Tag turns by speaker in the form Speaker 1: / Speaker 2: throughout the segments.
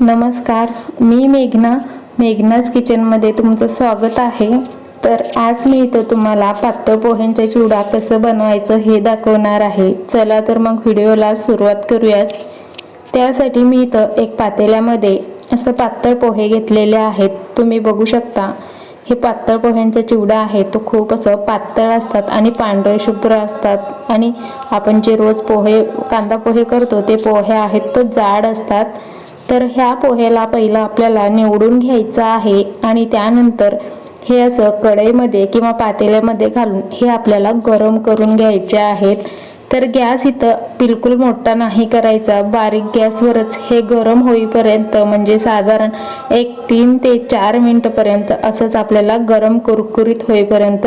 Speaker 1: नमस्कार मी मेघना. मेघनाज किचनमध्ये तुमचं स्वागत आहे. तर आज मी इथं तुम्हाला पातळ पोह्यांचा चिवडा कसं बनवायचं हे दाखवणार आहे. चला तर मग व्हिडिओला सुरुवात करूयात. त्यासाठी मी इथं एक पातेल्यामध्ये असं पातळ पोहे घेतलेले आहेत. तुम्ही बघू शकता हे पातळ पोह्यांचा चिवडा आहे. तो खूप असं पातळ असतात आणि पांढरे शुभ्र असतात. आणि आपण जे रोज पोहे कांदा पोहे करतो ते पोहे आहेत तो जाड असतात. तर ह्या पोह्याला पहिलं आपल्याला निवडून घ्यायचं आहे आणि त्यानंतर हे असं कढईमध्ये किंवा पातेल्यामध्ये घालून हे आपल्याला गरम करून घ्यायचे आहेत. तर गॅस इथं बिलकुल मोठा नाही करायचा. बारीक गॅसवरच हे गरम होईपर्यंत म्हणजे साधारण एक तीन ते चार मिनटपर्यंत असंच आपल्याला गरम कुरकुरीत होईपर्यंत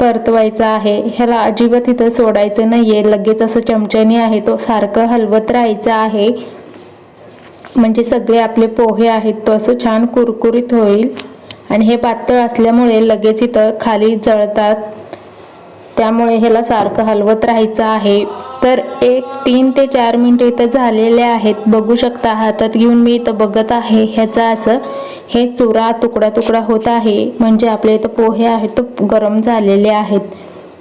Speaker 1: परतवायचं आहे. ह्याला अजिबात इथं सोडायचं नाही आहे लगेच असं चमच्याने आहे तो सारखं हलवत राहायचं आहे. म्हणजे सगळे आपले पोहे आहेत तो असं छान कुरकुरीत होईल. आणि हे पातळ असल्यामुळे लगेच इथं खाली जळतात. त्यामुळे ह्याला सारखं हलवत राहायचं आहे. तर एक तीन ते चार मिनटं इथं झालेले आहेत. बघू शकता हातात घेऊन मी इथं बघत आहे. ह्याचा असं हे चुरा तुकडा तुकडा होत आहे. म्हणजे आपले इथं पोहे आहेत तो गरम झालेले आहेत.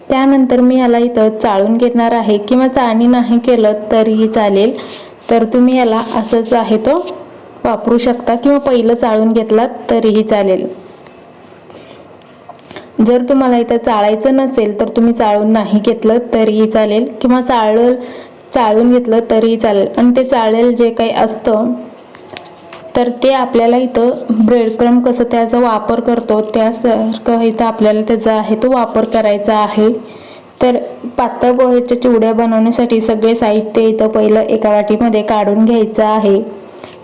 Speaker 1: त्यानंतर मी याला इथं चाळून घेणार आहे. किंवा चाळणी नाही केलं तरीही चालेल. तर तुम्ही याला असंच आहे तो वापरू शकता किंवा पहिलं चाळून घेतलात तरीही चालेल. जर तुम्हाला इथं चाळायचं नसेल तर तुम्ही चाळून नाही घेतलं तरीही चालेल किंवा चाळलं चाळून घेतलं तरीही चालेल. आणि ते चाळेल जे काही असतं तर ते आपल्याला इथं ब्रेडक्रम कसं त्याचा वापर करतो त्यासारखं इथं आपल्याला त्याचा आहे तो वापर करायचा आहे. तर पातळ पोह्याच्या चिवड्या बनवण्यासाठी सगळे साहित्य इथं पहिलं एका वाटीमध्ये काढून घ्यायचं आहे.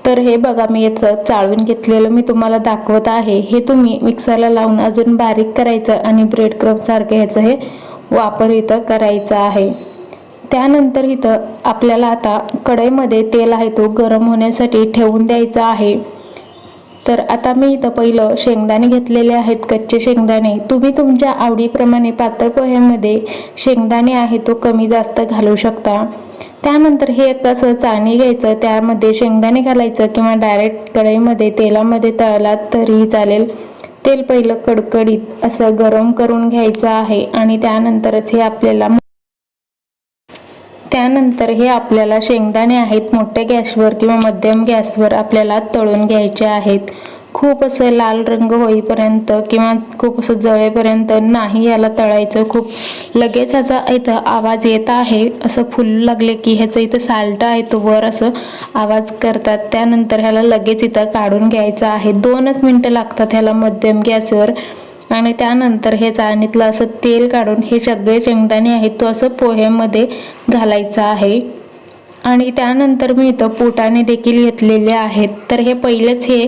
Speaker 1: तर हे बघा मी इथं चाळून घेतलेलं मी तुम्हाला दाखवत आहे. हे तुम्ही मिक्सरला लावून अजून बारीक करायचं आणि ब्रेड क्रम सारखं ह्याचं हे वापर इथं करायचा आहे. त्यानंतर इथं आपल्याला आता कढईमध्ये तेल आहे तो गरम होण्यासाठी ठेवून द्यायचा आहे. तर आता मी इथं पहिलं शेंगदाणे घेतलेले आहेत कच्चे शेंगदाणे. तुम्ही तुमच्या आवडीप्रमाणे पातळ पोह्यामध्ये शेंगदाणे आहे तो कमी जास्त घालू शकता. त्यानंतर हे कसं चाणी घ्यायचं त्यामध्ये शेंगदाणे घालायचं किंवा डायरेक्ट कढईमध्ये तेलामध्ये तळलात तरीही चालेल. तेल पहिलं कडकडीत असं गरम करून घ्यायचं आहे आणि त्यानंतरच हे आपल्याला त्यानंतर हे आपल्याला शेंगदाणे आहेत मोठ्या गॅसवर किंवा मध्यम गॅसवर आपल्याला तळून घ्यायचे आहेत. खूप असं लाल रंग होईपर्यंत किंवा खूप असं जळेपर्यंत नाही याला तळायचं. खूप लगेच ह्याचा इथं आवाज येत आहे. असं फुलू लागले की ह्याचं इथं साल्ट आहे तो वर असं आवाज करतात. त्यानंतर ह्याला लगेच इथं काढून घ्यायचं आहे. दोनच मिनटं लागतात ह्याला मध्यम गॅसवर. आणि त्यानंतर हे चाळणीतलं असं तेल काढून हे सगळे शेंगदाणे आहेत तो असं पोह्यामध्ये घालायचं आहे. आणि त्यानंतर मी इथं पोटाने देखील घेतलेले आहेत. तर हे पहिलेच हे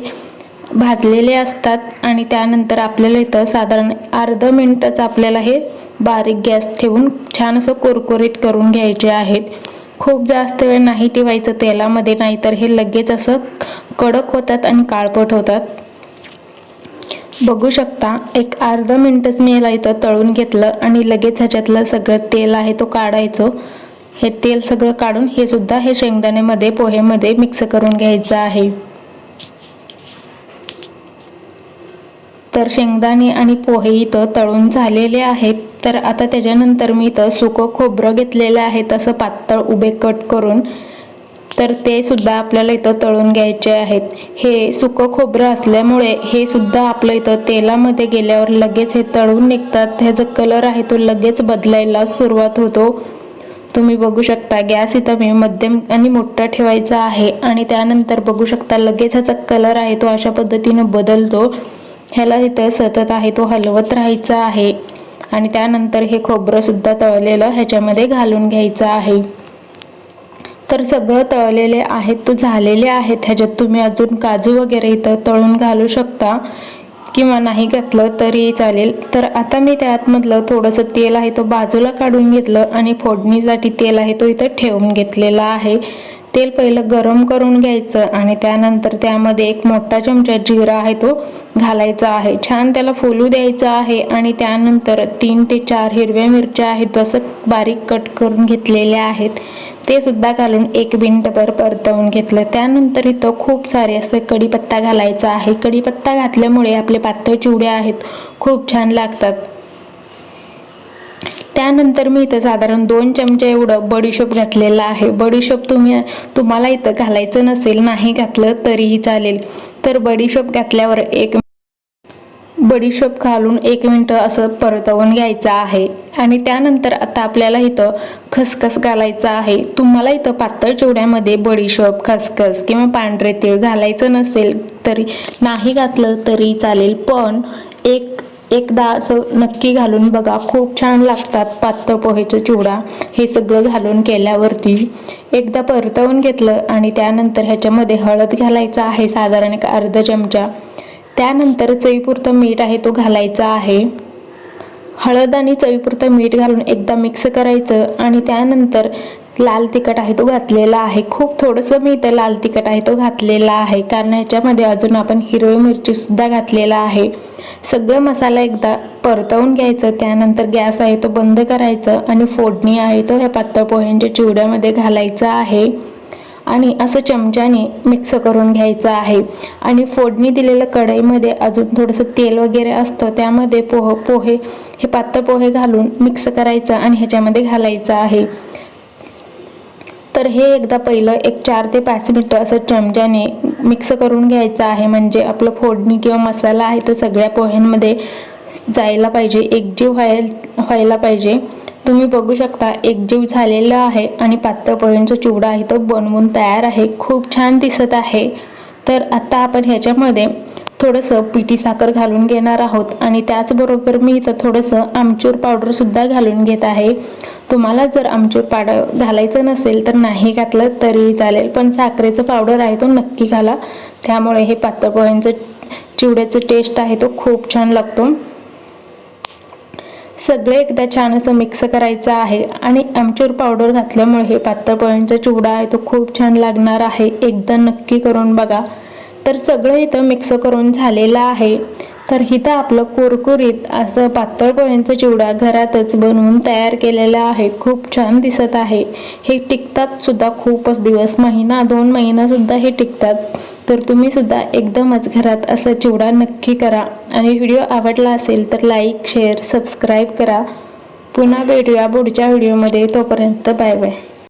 Speaker 1: भाजलेले असतात आणि त्यानंतर आपल्याला इथं साधारण अर्ध मिनटच आपल्याला हे बारीक गॅस ठेवून छान असं कुरकुरीत करून घ्यायचे आहेत. खूप जास्त वेळ नाही ठेवायचं तेलामध्ये नाही तर हे लगेच असं कडक होतात आणि काळपट होतात. बघू शकता. एक अर्ध मिनटच मी याला इथं तळून घेतलं आणि लगेच ह्याच्यातलं सगळं तेल आहे तो काढायचो. हे तेल सगळं काढून हे सुद्धा हे शेंगदाण्यामध्ये पोहेमध्ये मिक्स करून घ्यायचं आहे. तर शेंगदाणे आणि पोहे इथं तळून झालेले आहेत. तर आता त्याच्यानंतर मी इथं सुकं खोबरं घेतलेलं आहे. तसं पातळ उभे कट करून तर ते सुद्धा आपल्याला इथं तळून घ्यायचे आहेत. हे सुकं खोबरं असल्यामुळे हे सुद्धा आपलं इथं तेलामध्ये गेल्यावर लगेच हे तळून निघतात. ह्याचा कलर आहे तो लगेच बदलायला सुरुवात होतो. तुम्ही बघू शकता गॅस इथं मी मध्यम आणि मोठा ठेवायचा आहे आणि त्यानंतर बघू शकता लगेच ह्याचा कलर आहे तो अशा पद्धतीनं बदलतो. ह्याला इथं सतत आहे तो हलवत राहायचा आहे आणि त्यानंतर हे खोबरंसुद्धा तळलेलं ह्याच्यामध्ये घालून घ्यायचं आहे. तर सगळं तळलेले आहेत तो झालेले आहेत. ह्याच्यात तुम्ही अजून काजू वगैरे इथं तळून घालू शकता. किंवा नाही घातलं तरी चालेल. तर आता मी त्यातमधलं थोडंसं तेल आहे तो बाजूला काढून घेतलं आणि फोडणीसाठी तेल आहे तो इथं ठेवून घेतलेला आहे. तेल पहिलं गरम करून घ्यायचं आणि त्यानंतर त्यामध्ये एक मोठा चमचा जिरा आहे तो घालायचा आहे. छान त्याला फुलू द्यायचं आहे आणि त्यानंतर तीन ते चार हिरव्या मिरच्या आहेत तो असं बारीक कट करून घेतलेल्या आहेत. ते सुद्धा घालून एक मिनिटभर परतवून घेतलं. त्यानंतर इथं खूप सारे असं कढीपत्ता घालायचा आहे. कढीपत्ता घातल्यामुळे आपले पातळ चिवडे आहेत. खूप छान लागतात. त्यानंतर मी इथं साधारण दोन चमचे एवढं बडीशोप घातलेला आहे. बडीशोप तुम्ही तुम्हाला इथं घालायचं नसेल नाही घातलं तरीही चालेल. तर बडीशोप घातल्यावर एक बडीशोप घालून एक मिनटं असं परतवून घ्यायचं आहे. आणि त्यानंतर आता आपल्याला इथं खसखस घालायचं आहे. तुम्हाला इथं पातळ चिवड्यामध्ये बडीशोप खसखस किंवा पांढरे तीळ घालायचं नसेल तरी नाही घातलं तरी चालेल. पण एक एकदा असं नक्की घालून बघा. खूप छान लागतात पातळ पोहेचं चिवडा. हे सगळं घालून केल्यावरती एकदा परतवून घेतलं आणि त्यानंतर ह्याच्यामध्ये हळद घालायचं आहे. साधारण एक अर्धा चमचा. त्यानंतर चवीपुरतं मीठ आहे तो घालायचा आहे. हळद आणि चवीपुरतं मीठ घालून एकदा मिक्स करायचं आणि त्यानंतर लाल तिखट आहे तो घातलेला आहे. खूप थोडंसं मी इथं लाल तिखट आहे तो घातलेला आहे. कारण ह्याच्यामध्ये अजून आपण हिरवी मिरचीसुद्धा घातलेला आहे. सगळं मसाला एकदा परतवून घ्यायचं त्यानंतर गॅस आहे तो बंद करायचं आणि फोडणी आहे तो ह्या पातळ पोह्यांच्या चिवड्यामध्ये घालायचा आहे. आणि असं चमच्याने मिक्स करून घ्यायचं आहे. आणि फोडणी दिलेल्या कढईमध्ये अजून थोडंसं तेल वगैरे असतं त्यामध्ये पोह पोहे हे पातळ पोहे घालून मिक्स करायचं आणि ह्याच्यामध्ये घालायचं आहे. तर हे एकदा पहिलं एक चार ते पाच मिनटं असं चमच्याने मिक्स करून घ्यायचं आहे. म्हणजे आपलं फोडणी किंवा मसाला आहे तो सगळ्या पोह्यांमध्ये जायला पाहिजे. एकजीव व्हायला व्हायला पाहिजे. तुम्ही बघू शकता एकजीव झालेला आहे आणि पातळ पोह्यांचा चिवडा आहे. तो बनवून तयार आहे. खूप छान दिसत आहे. तर आता आपण ह्याच्यामध्ये थोडंसं पिठी साखर घालून घेणार आहोत. आणि त्याचबरोबर मी इथं थोडंसं आमचूर पावडरसुद्धा घालून घेत आहे. तुम्हाला जर आमचूर पावडर घालायचं नसेल तर नाही घातलं तरी चालेल पण साखरेचं पावडर आहे तो नक्की घाला. त्यामुळे हे पातळ पोह्यांचं चिवड्याचं टेस्ट आहे तो खूप छान लागतो. सगळे एकदा छान असं मिक्स करायचं आहे आणि आमचूर पावडर घातल्यामुळे हे पातळ पोह्यांचा चिवडा आहे तो खूप छान लागणार आहे. एकदा नक्की करून बघा. तर सगळं इथं मिक्स करून झालेलं आहे. तर इथं आपलं कुरकुरीत असं पातळ पोह्यांचा चिवडा घरातच बनवून तयार केलेला आहे. खूप छान दिसत आहे. हे टिकतात सुद्धा खूपच दिवस महिना दोन महिनासुद्धा हे टिकतात. तर तुम्ही सुद्धा एकदमच घरात असा चिवडा नक्की करा. आणि व्हिडिओ आवडला असेल तर लाईक शेअर सबस्क्राईब करा. पुन्हा भेटूया पुढच्या व्हिडिओमध्ये. तोपर्यंत बाय बाय.